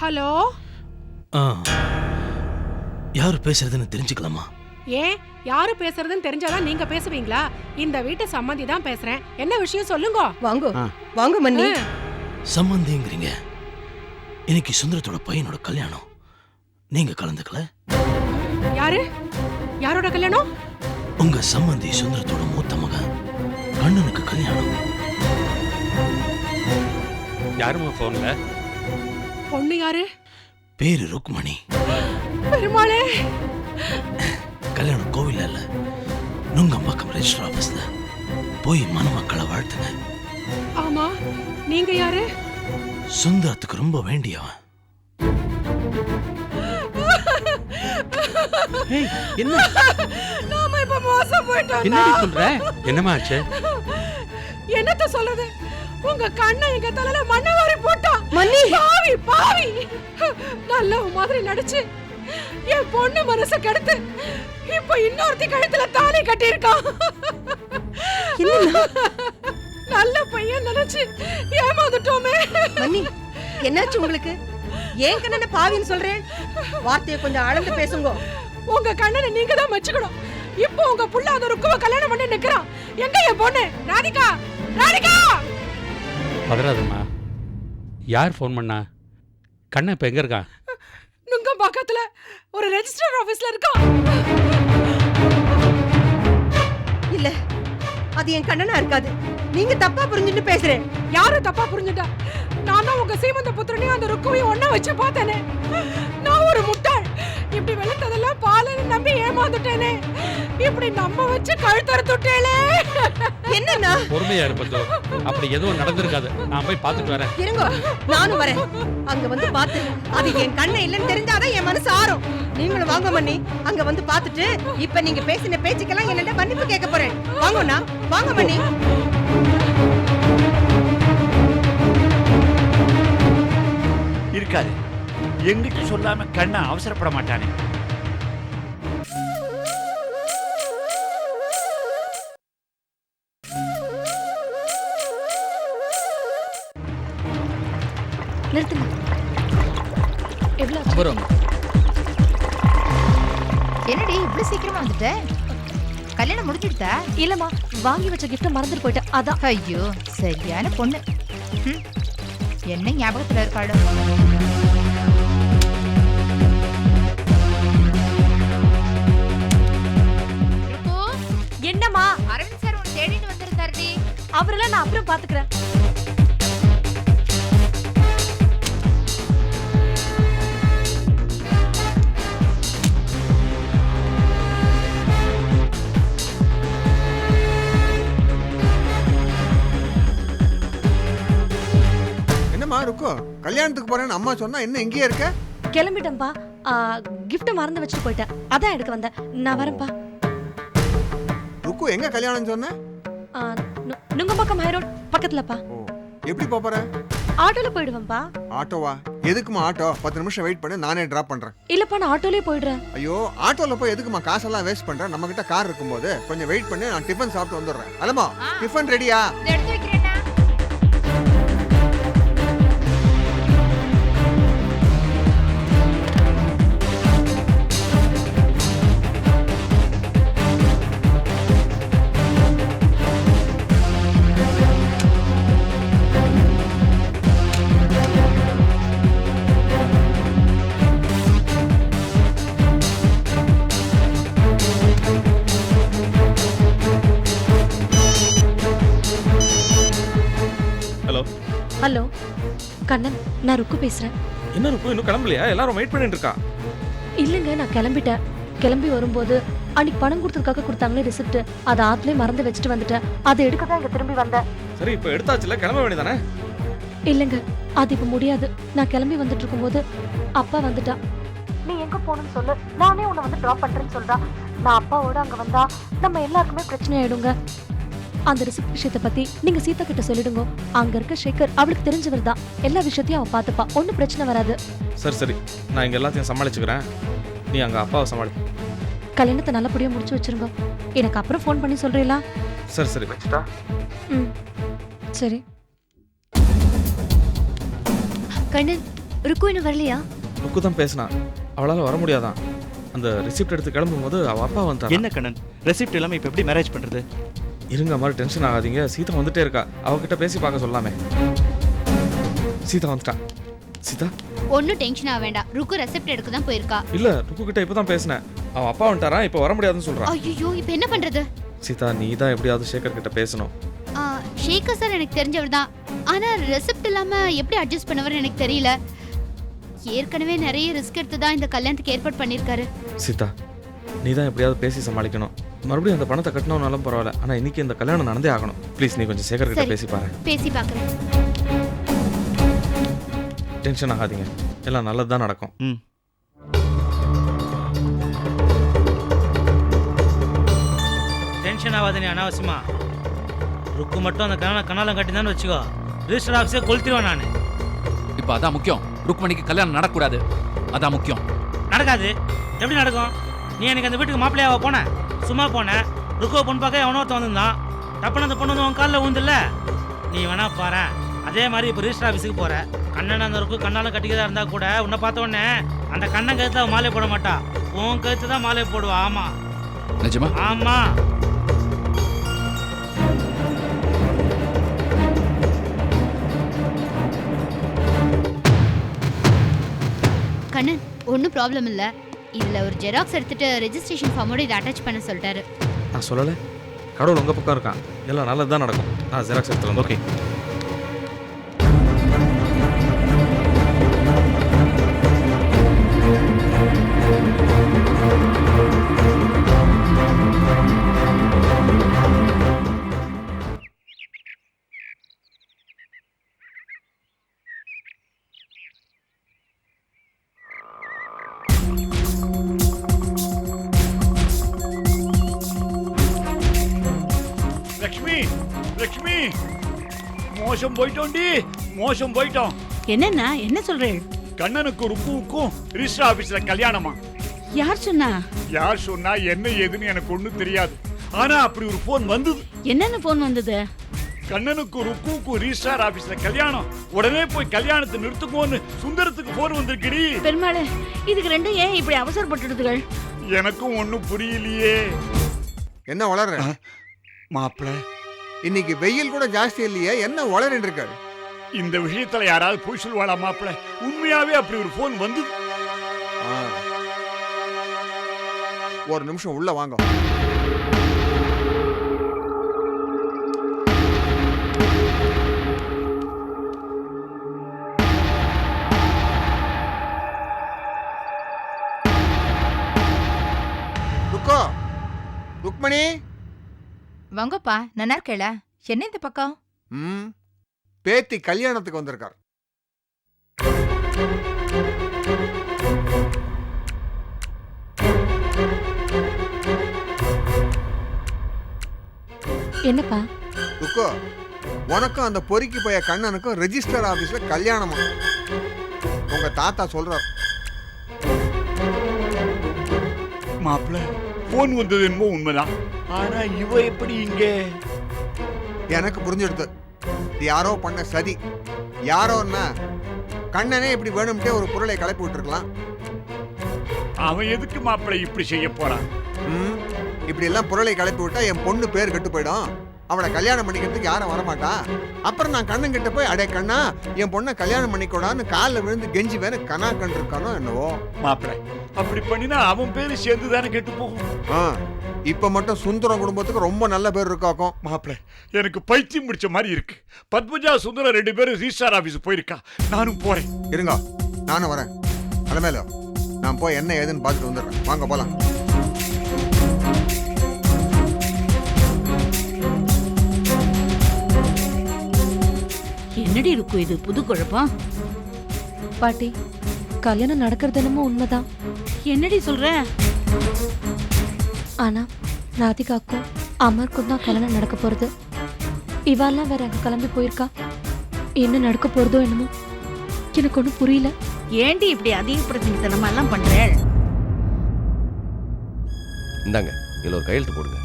Hello? ஆ. யார் பேசுறதுன்னு தெரிஞ்சுக்கலாமா? ஏன்? யாரு பேசுறதுன்னு தெரிஞ்சாதான் நீங்க பேசுவீங்களா? இந்த வீட்டு சம்மந்தி தான் பேசுறேன். என்ன விஷயம் சொல்லுங்க. வாங்கோ. வாங்க மன்னி. சம்மந்திங்கிறீங்க. இன்னைக்கு சுந்தரத்தோட பையனோட கல்யாணம். நீங்க கலந்துக்கல? யாரு? யாரோட கல்யாணம்? உங்க சம்மந்தி சுந்தரத்தோட மூத்த மகன். கண்ணனுக்கு கல்யாணம். யாரும்மா ஃபோன்ல பொண்ணு யாரு? பேரு ருக்மணி. பெருமாளே. கல்யாணம் கோவில்ல இல்ல. நுங்கம்பாக்கம் ரெஜிஸ்டர் ஆபீஸ்ல போய் மணமக்களை வாழ்த்துங்க. ஆமா நீங்க யாரு? சுந்தரத்துக்கு ரொம்ப வேண்டியவன். என்ன? நாம இப்ப மோசம் போயிட்டோம் என்னடி சொல்ற? என்னம்மா ஆச்சு? என்னத்த சொல்றது? உங்க கண்ணை எங்க தலையில மண்ணை மாதிரி நடிச்சு என் பொண்ணு மனச கெடுத்து இப்ப இன்னொருத்தி கழுத்துல தாலி கட்டியிருக்கான் நல்ல பையன் நினைச்சு ஏமாந்துட்டோமே. மன்னி என்னாச்சு உங்களுக்கு? ஏன் கண்ணன பாவின்னு சொல்றேன் வார்த்தையை கொஞ்சம் அளந்து பேசுங்க. உங்க கண்ணனை நீங்க தான் வச்சுக்கணும் இப்போ உங்க புள்ள அந்த ருக்குவ கல்யாணம் பண்ணி நிக்கிறான் எங்க என் பொண்ணு? ராதிகா! ராதிகா! பதறாதம்மா. யார் ஃபோன் பண்ணா? கண்ணன் இப்போ எங்க இருக்கான்? பக்கத்துல ஒரு ரெஜிஸ்டர் ஆபீஸ்ல இருக்கான் இல்ல அது என் கண்ணனா இருக்காது. நீங்க தப்பா புரிஞ்சுட்டு பேசுறேன் யாரு தப்பா புரிஞ்சுட்டா? நான் தான் உங்க சீமந்த புத்திரனையும் அந்த ருக்குவையும் ஒண்ணா வச்சு பார்த்தேனே. நான் ஒரு முட்டாள் இப்படி வெளுத்ததெல்லாம் பாலன்னு நம்பி ஏமாந்துட்டேனே. இப்படி நம்ப வச்சு கழுத்தறுத்துட்டேளே என்னன்னா பொறுமையா இருப்பதோ அப்படி எதுவும் நடந்திருக்காது. நான் போய் பார்த்துட்டு வரேன். இருங்க நானும் வரேன். அங்க வந்து பார்த்து அது என் கண்ணை இல்லைன்னு தெரிஞ்சாதான் என் மனசு ஆறும். நீங்களும் வாங்க மன்னி. அங்க வந்து பார்த்துட்டு இப்ப நீங்க பேசின பேச்சுக்கெல்லாம் என்னட்ட மன்னிப்பு கேட்க போறேன். வாங்கண்ணா வாங்க மன்னி. இருக்காது எங்கிட்ட சொல்லாம கண்ணா அவசரப்பட மாட்டானே. நிறுத்துங்க. எவ்வளோ என்னடி இவ்வளவு சீக்கிரமா வந்துட்ட? கல்யாணம் முடிஞ்சிடுதா இல்லம்மா வாங்கி வச்ச கிஃப்ட் மறந்துட்டு போயிட்டேன் அதான். ஐயோ சரியான பொண்ணு. ஹம். என்ன ஞாபகத்துல இருக்காளோ? அவரெல்லாம் நான் அப்புறம் பாத்துக்கிறேன். என்னம்மா இருக்கும் கல்யாணத்துக்கு போறேன்னு அம்மா சொன்னா என்ன இங்கேயே இருக்க? கிளம்பிட்டேன்பா. கிஃப்ட் மறந்து வச்சுட்டு போயிட்டேன். அதான் எடுக்க வந்தேன். நான் வரேன்ப்பா ருக்கு எங்க கல்யாணம் சொன்ன? நுங்கம்பாக்கம் ஹை ரோட் பக்கத்துலப்பா. ஓ எப்படி போப் போற? ஆட்டோல போயிடுவேன்ப்பா. ஆட்டோவா? எதுக்குமா ஆட்டோ? பத்து நிமிஷம் வெயிட் பண்ணு நானே டிராப் பண்றேன். இல்லப்பா நான் ஆட்டோலயே போயிடுறேன். ஐயோ ஆட்டோல போய் எதுக்குமா காசெல்லாம் வேஸ்ட் பண்றேன் நம்ம கிட்ட கார் இருக்கும்போது கொஞ்சம் வெயிட் பண்ணி நான் டிஃபன் சாப்பிட்டு வந்துடுறேன். அலமா டிஃபன் ரெடியா எடுத்து கண்ணன் நான் ருக்கு பேசுறேன். என்ன இருக்கும் இன்னும் கிளம்பலையா? எல்லாரும் வெயிட் பண்ணிட்டு இருக்கா? இல்லைங்க நான் கிளம்பிட்டேன். கிளம்பி வரும்போது அன்னைக்கு பணம் கொடுத்ததுக்காக கொடுத்தாங்களே ரிசிப்ட் அதை ஆத்துலயே மறந்து வச்சுட்டு வந்துட்டேன். அதை எடுக்க தான் இங்க திரும்பி வந்தேன். சரி இப்போ எடுத்தாச்சுல? கிளம்ப வேண்டியதானே? இல்லைங்க அது இப்ப முடியாது. நான் கிளம்பி வந்துட்டு இருக்கும்போது அப்பா வந்துட்டா. நீ எங்க போகணும்னு சொல்லு. நானே உன்னை வந்து டிராப் பண்றேன்னு சொல்றா. நான் அப்பாவோட அங்க வந்தா நம்ம எல்லாருக்குமே பிரச்சனை ஆயிடுங்க. அந்த ரிசிப்ட் விஷயத்தை பத்தி நீங்க சீதா கிட்ட சொல்லிடுங்க. அங்க இருக்க ஷேகர் அவளுக்கு தெரிஞ்சவர் தான். எல்லா விஷயத்தையும் அவ பாத்துப்பா ஒன்னும் பிரச்சனை வராது. சரி சரி. நான் இங்க எல்லாத்தையும் சமாளிச்சுக்கிறேன். நீ அங்க அப்பாவை சமாளி. கல்யாணத்தை நல்லபடியா முடிச்சு வச்சிருங்க. எனக்கு அப்புறம் ஃபோன் பண்ணி சொல்றீங்களா? சரி சரி. வச்சுட்டா? ம். சரி. கண்ணன் ருக்கு இன்னும் வரலையா? ருக்கு தான் பேசினா. அவளால் வர முடியாதான். அந்த ரிசிப்ட் எடுத்து கிளம்பும்போது அவள் அப்பா வந்தா என்ன கண்ணன்? ரெசிப்ட் இல்லாம இப்ப எப்படி மேரேஜ் பண்றது? இருங்க மாதிரி டென்ஷன் ஆகாதீங்க. சீதா வந்துட்டே இருக்கா. அவகிட்ட பேசி பார்க்க சொல்லாமே. சீதா வந்துட்டா. சீதா? ஒன்னும் டென்ஷன் ஆக வேண்டாம். ருக்கு ரெசிப்ட் எடுக்க தான் போயிருக்கா. இல்ல ருக்கு கிட்ட இப்பதான் பேசினேன். அவன் அப்பா வந்துட்டாரா? இப்போ வர முடியாதுன்னு சொல்றான் ஐயோ இப்போ என்ன பண்றது? சீதா நீ தான் எப்படியாவது சேகர் கிட்ட பேசணும். ஆ, ஷேகர் சார் எனக்கு தெரிஞ்சவர் தான். ஆனா ரெசிப்ட் இல்லாம எப்படி அட்ஜஸ்ட் பண்ணவர்னு எனக்கு தெரியல. ஏற்கனவே நிறைய ரிஸ்க் எடுத்து தான் இந்த கல்யாணத்துக்கு ஏற்பாடு பண்ணியிருக்காரு. சீதா நீ தான் எப்படியாவது பேசி சமாளிக்கணும். மறுபடியும் அந்த பணத்தை கட்டினவனாலும் பரவாயில்ல. ஆனா இன்னைக்கு இந்த கல்யாணம் நடந்தே ஆகணும். ப்ளீஸ் நீ கொஞ்சம் சேகர் கிட்ட சரி. பேசி பாரு. பேசி பார்க்கறேன் டென்ஷன் ஆகாதீங்க. எல்லாம் நல்லது தான் நடக்கும். ம். டென்ஷன் ஆகாத நீ அனாவசியமா. ருக்கு மட்டும் அந்த கனால கனாலம் கட்டினான்னு வச்சுக்கோ. ரிஜிஸ்டர் ஆஃபீஸே கொளுத்திடுவேன் நான். இப்போ அதான் முக்கியம். ருக்மணிக்கு கல்யாணம் நடக்கூடாது. அதான் முக்கியம். நடக்காது. எப்படி நடக்கும்? நீ எனக்கு அந்த வீட்டுக்கு மாப்பிள்ளையாவ போன? சும்மா போனேன் ருக்குவை பொண்ணு பார்க்க எவனோ ஒருத்தன் வந்திருந்தான். அந்த பொண்ணு வந்து உன் காலில் விழுந்துல்ல? நீ வேணா பாரு. அதே மாதிரி இப்போ ரிஜிஸ்டர் ஆஃபீஸுக்கு போற. கண்ணன் அந்த ருக்கு கண்ணாலும் கட்டிக்கதா இருந்தா கூட உன்னை பார்த்த உடனே அந்த கண்ணன் கழுத்துல அவ மாலை போட மாட்டா. உன் கழுத்து தான் மாலை போடுவா. ஆமா. நிஜமா? ஆமா. கண்ணன் ஒன்றும் ப்ராப்ளம் இல்லை. இதில் ஒரு ஜெராக்ஸ் எடுத்துட்டு ரெஜிஸ்ட்ரேஷன் ஃபார்மோட இதை அட்டாச் பண்ண சொல்லிட்டாரு. நான் சொல்லலை. கடவுள் உங்க பக்கம் இருக்கான். எல்லாம் நல்லது தான் நடக்கும். நான் ஜெராக்ஸ் எடுத்துட்டு ஓகே மோசம் போயிட்டோம். என்னண்ணா? என்ன சொல்றேன் கண்ணனுக்கும் ருக்குவுக்கும் ரிஜிஸ்டர் ஆபீஸ்ல கல்யாணமா? யார் சொன்னா? யார் சொன்னா என்ன ஏதுன்னு எனக்கு ஒண்ணும் தெரியாது. ஆனா அப்படி ஒரு போன் வந்தது. என்னன்னு போன் வந்தது? கண்ணனுக்கும் ருக்குவுக்கும் ரிஜிஸ்டார் ஆபீஸ்ல கல்யாணம். உடனே போய் கல்யாணத்தை நிறுத்துக்கோன்னு சுந்தரத்துக்கு போன் வந்திருக்குடி. பெருமாளே இதுக்கு ரெண்டும் ஏன் இப்படி அவசரப்பட்டுடுதுகள்? எனக்கும் ஒண்ணும் புரியலையே. என்ன வளர்ற மாப்பிள்ள இன்னைக்கு வெயில் கூட ஜாஸ்தி இல்லையே என்ன வளரின்னு இருக்காரு இந்த விஷயத்துல யாராவது போய் சொல்லுவாளா மாப்பிள்ள உண்மையாவே அப்படி ஒரு போன் வந்தது. ஆ. ஒரு நிமிஷம் உள்ள வாங்க. ருக்கோ ருக்மணி? வாங்கப்பா நல்லா இருக்கல என்ன இந்த பக்கம்? ம். பேத்தி கல்யாணத்துக்கு வந்திருக்கார். என்னப்பா? ருக்கோ உனக்கும் அந்த பொறுக்கி பைய கண்ணனுக்கும் ரெஜிஸ்டர் ஆபீஸ்ல கல்யாணமா உங்க தாத்தா சொல்றார். மாப்பிள்ள போன் வந்தது என்னமோ உண்மைதான். ஆனா இவ எப்படி இங்க? எனக்கு புரிஞ்சிடுது. இது யாரோ பண்ண சதி. யாரோன்னா கண்ணனே இப்படி வேணும்ட்டே ஒரு பொருளை கிளப்பி விட்டுருக்கலாம். அவன் எதுக்கு மாப்பிள்ளை இப்படி செய்ய போறான்? ம் இப்படி எல்லாம் பொருளை கிளப்பி விட்டா என் பொண்ணு பேர் கெட்டு போயிடும். அவளை கல்யாணம் பண்ணிக்கிறதுக்கு யாரும் வரமாட்டா. அப்புறம் நான் கண்ணன் கிட்ட போய் அடே கண்ணா என் பொண்ணை கல்யாணம் பண்ணிக்கூடான்னு காலில் விழுந்து கெஞ்சி வேற கனா கண்டிருக்கானோ என்னவோ. மாப்பிள்ளை அப்படி பண்ணினா அவன் பேரு சேர்ந்து தானே கெட்டு போகும்? ஆ. இப்ப மட்டும் சுந்தரம் குடும்பத்துக்கு ரொம்ப நல்ல பேர் இருக்காக்கும் மாப்பிள்ளை எனக்கு பைத்தியம் பிடிச்ச மாதிரி இருக்கு. பத்மஜா சுந்தரம் ரெண்டு பேரும் ரிஜிஸ்டார் ஆபீஸ் போயிருக்கா. நானும் போறேன். இருங்க நானும் வரேன். அலமேலோ நான் போய் என்ன ஏதுன்னு பார்த்துட்டு வந்துடுறேன். வாங்க போலாம். என்னடி இருக்கும் இது? புது குழப்பம்? பாட்டி கல்யாணம் நடக்கிறது என்னமோ உண்மைதான். என்னடி சொல்ற? ஆனா ராதிகாக்கும் அமர்க்கும் தான் கல்யாணம் நடக்க போறது. இவாலாம் வேற அங்க கிளம்பி போயிருக்கா. என்ன நடக்க போறதோ என்னமோ எனக்கு ஒன்றும் புரியல. ஏண்டி இப்படி அதிக பிரச்சனைத்தனமெல்லாம் பண்ணுறேன் இந்தாங்க இதில் ஒரு கையெழுத்து போடுங்க.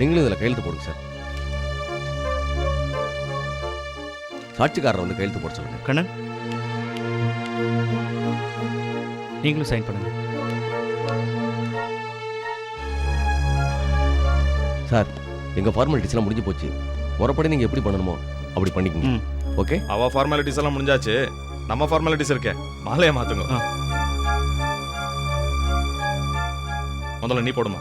நீங்களும் இதுல கையெழுத்து போடுங்க சார். சாட்சிக்காரரை வந்து கையெழுத்து போட சொல்லுங்க. கண்ணன் நீங்களும் சைன் பண்ணுங்க. சார் எங்க ஃபார்மாலிட்டிஸ்லாம் முடிஞ்சு போச்சு. முறைப்படி நீங்க எப்படி பண்ணணுமோ அப்படி பண்ணிக்கங்க. ம். ஓகே அவ ஃபார்மாலிட்டிஸ் எல்லாம் முடிஞ்சாச்சு. நம்ம ஃபார்மாலிட்டிஸ் இருக்கே. மாலையை மாத்துங்க. ஆ. முதல்ல நீ போடுமா?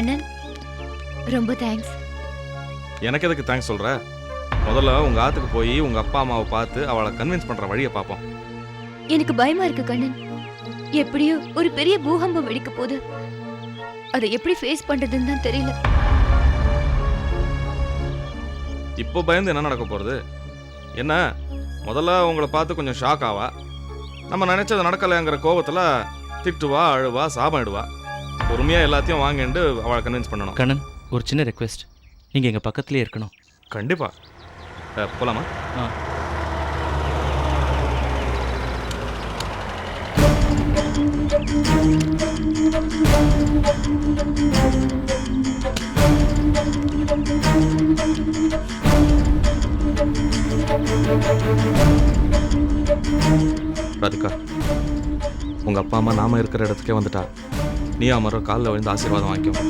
கண்ணன். ரொம்ப தேங்க்ஸ் எனக்கு எதுக்கு தேங்க்ஸ் சொல்ற? முதல்ல உங்க ஆத்துக்கு போய் உங்க அப்பா அம்மாவை பார்த்து அவளை கன்வின்ஸ் பண்ற வழியை பார்ப்போம். எனக்கு பயமா இருக்கு கண்ணன். எப்படியோ ஒரு பெரிய பூகம்பம் வெடிக்க போகுது அதை எப்படி ஃபேஸ் பண்றதுன்னு தான் தெரியல. இப்போ பயந்து என்ன நடக்க போறது? என்ன முதல்ல உங்களை பார்த்து கொஞ்சம் ஷாக் ஆவா? நம்ம நினைச்சது நடக்கலைங்கிற கோபத்துல திட்டுவா அழுவா சாபம் இடுவா? பொறுமையா எல்லாத்தையும் வாங்கிட்டு அவளை கன்வின்ஸ் பண்ணணும். கண்ணன் ஒரு சின்ன ரெக்வெஸ்ட் நீங்க எங்க பக்கத்துலயே இருக்கணும். கண்டிப்பா. அஹ், போலாமா? ஆ. ராதிகா உங்க அப்பா அம்மா நாம இருக்கிற இடத்துக்கே வந்துட்டா. நீ அமர காலில் விழுந்து ஆசீர்வாதம் வாங்கிக்கோ.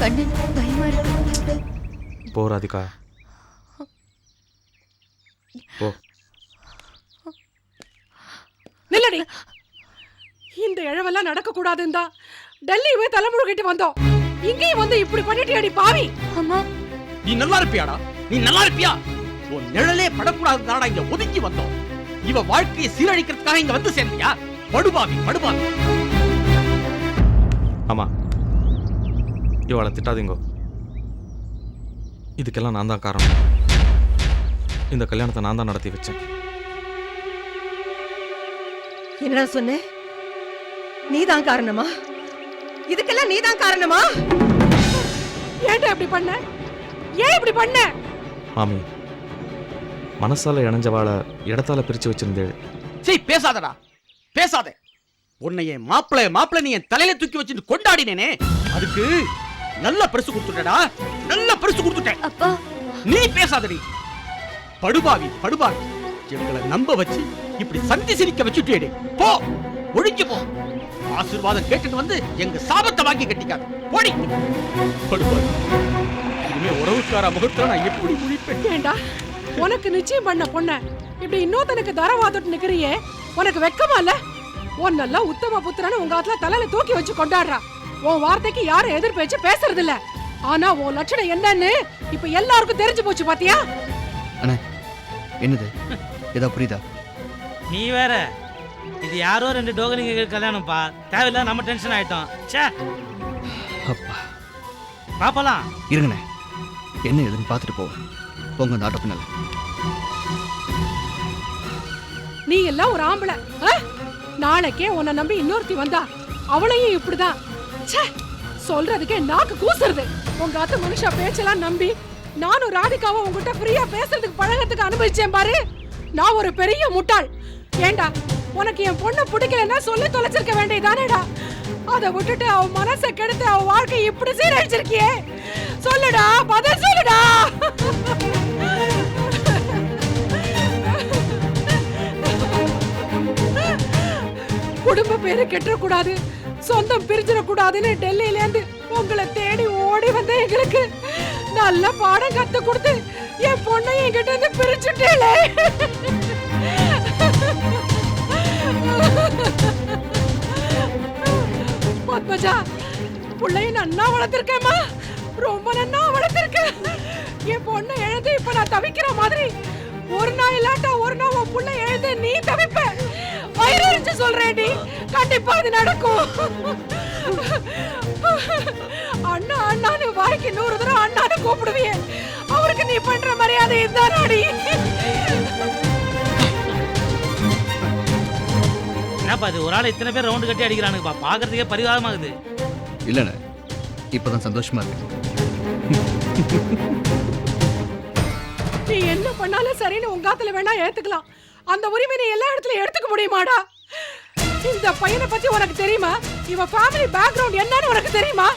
கண்ணன் பயமா இருக்கு. போ ராதிகா. போ. நில்லடி. இந்த இழவெல்லாம் நடக்க கூடாதுன்னு தான் டெல்லியவே தலைமுழுகிட்டு வந்தோம். இங்கேயும் வந்து இப்படி பண்ணிட்டியாடி பாவி. அம்மா. நீ நல்லா இருப்பியாடா? நீ நல்லா இருப்பியா? உன் நிழலே படக்கூடாதுதானடா இங்க ஒதுக்கி வந்தோம். இவ வாழ்க்கையை சீரழிக்கிறதுக்காக இங்க வந்து சேர்ந்தியா? படுபாவி படுபாவி ஆமா இவளை திட்டாதீங்கோ. இதுக்கெல்லாம் நான் தான் காரணம். இந்த கல்யாணத்தை நான் தான் நடத்தி வச்சேன். என்னடா சொன்ன? நீதான் காரணமா? இதுக்கெல்லாம் நீதான் காரணமா? ஏன்டா இப்படி பண்ண? ஏன் இப்படி பண்ண? மாமி மனசால இணைஞ்சவாளை இடத்தால பிரிச்சு வச்சிருந்தேள் சீ பேசாதடா. பேசாத. உன்னை என் மாப்பிள மாப்பிள நீ என் தலையில தூக்கி வச்சுட்டு கொண்டாடினேனே. அதுக்கு நல்ல பரிசு கொடுத்துட்டடா. நல்ல பரிசு கொடுத்துட்டேன். அப்பா. நீ பேசாதடி. படுபாவி படுபாவி. எங்களை நம்ப வச்சு இப்படி சந்தி சிரிக்க வச்சுட்டேடே. போ ஒழிஞ்சு போ. ஆசீர்வாதம் கேட்டுட்டு வந்து எங்க சாபத்தை வாங்கி கட்டிக்காத. போடி. படுபாவி இனிமே உறவுக்கார முகத்துல நான் எப்படி முழிப்பேன் ஏண்டா உனக்கு நிச்சயம் பண்ண பொண்ண இப்படி இன்னொருத்தனுக்கு தரவாதட்டு நிக்கிறியே உனக்கு வெக்கமா இல்ல? உன்னெல்லாம் உத்தம புத்திரன்னு உங்க ஆத்துல தலையில தூக்கி வச்சு கொண்டாடுறா. உன் வார்த்தைக்கு யாரும் எதிர் பேச்சு பேசுறது இல்ல ஆனா உன் லட்சணம் என்னன்னு இப்ப எல்லாருக்கும் தெரிஞ்சு போச்சு பாத்தியா? என்னது? ஏதோ புரியுதா? நீ வேற. இது யாரோ ரெண்டு டோகனிங்க கல்யாணம்ப்பா. தேவையில்ல நம்ம டென்ஷன் ஆயிட்டோம். ச்சே. அப்பா. பாப்பலாம் இருங்கண்ணே. என்ன ஏதுன்னு பார்த்துட்டு போவோம். போங்க அந்த ஆட்டோ பின்னால. நீ எல்லாம் ஒரு ஆம்பளை. ஆ? நாளைக்கே உன்னை நம்பி இன்னொருத்தி வந்தா அவளையும் இப்படிதான். ச்சே. சொல்றதுக்கே நாக்கு கூசுறது. உங்க அத்தை மனுஷா பேச்செல்லாம் நம்பி நானும் ராதிகாவும் உங்ககிட்ட ஃப்ரீயா பேசுறதுக்கு பழகத்துக்கு அனுபவிச்சேன் பாரு. நான் ஒரு பெரிய முட்டாள். ஏண்டா? உனக்கு என் பொண்ணை பிடிக்கலன்னா சொல்லி தொலைச்சிருக்க வேண்டியதானேடா அதை விட்டுட்டு அவன் மனசை கெடுத்து அவன் வாழ்க்கை இப்படி சீரழிச்சிருக்கியே. சொல்லுடா பதில் சொல்லுடா. குடும்ப பேரு கெட்டக்கூடாது சொந்தம் பிரிஞ்சிடக்கூடாதுன்னு டெல்லியில இருந்து உங்களை தேடி ஓடி வந்த எங்களுக்கு நல்ல பாடம் கத்து கொடுத்து என் பொண்ணை என்கிட்ட இருந்து பிரிச்சுட்டேளே பத்மஜா பிள்ளைய நன்னா வளர்த்திருக்கேம்மா. ரொம்ப நன்னா வளர்த்திருக்கேன். என் பொண்ணை எழுந்து இப்ப நான் தவிக்கிற மாதிரி ஒரு நாள் இல்லாட்டா ஒரு நாள் உன் புள்ள எழுந்து நீ தவிப்ப. வயிறு சொல்றேடி கண்டிப்பா இது நடக்கும். அண்ணா அண்ணான்னு வாய்க்கு நூறு தடவை அண்ணான்னு கூப்பிடுவியே. அவருக்கு நீ பண்ற மரியாதை இதுதானாடி என்னப்பா இது? ஒரு ஆள் இத்தனை பேர் ரவுண்டு கட்டி அடிக்கிறானுங்கப்பா பார்க்கறதுக்கே பரிதாபமாகுது. இல்லைண்ணே இப்போதான் சந்தோஷமா இருக்கு. நீ என்ன பண்ணாலும் சரின்னு உங்காத்துல வேணா ஏத்துக்கலாம். அந்த உரிமை நீ எல்லா இடத்துலயும் எடுத்துக்க முடியுமாடா? இந்த பையனை பத்தி உனக்கு தெரியுமா? இவன் ஃபேமிலி பேக்ரவுண்ட் என்னன்னு உனக்கு தெரியுமா?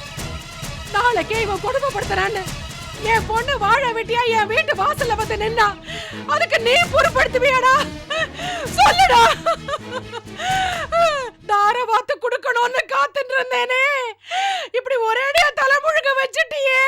நாளைக்கே இவன் கொடுமைப்படுத்துறான்னு. என் பொண்ணு வாழ வெட்டியா என் வீட்டு வாசல்ல வந்து நின்னா அதுக்கு நீ பொறுப்படுத்துவியாடா? சொல்லுடா. தாரவாத்து கொடுக்கணும்னு காத்துட்டு இருந்தேனே. இப்படி ஒரேடியா தலை முழுக்க வச்சுட்டியே.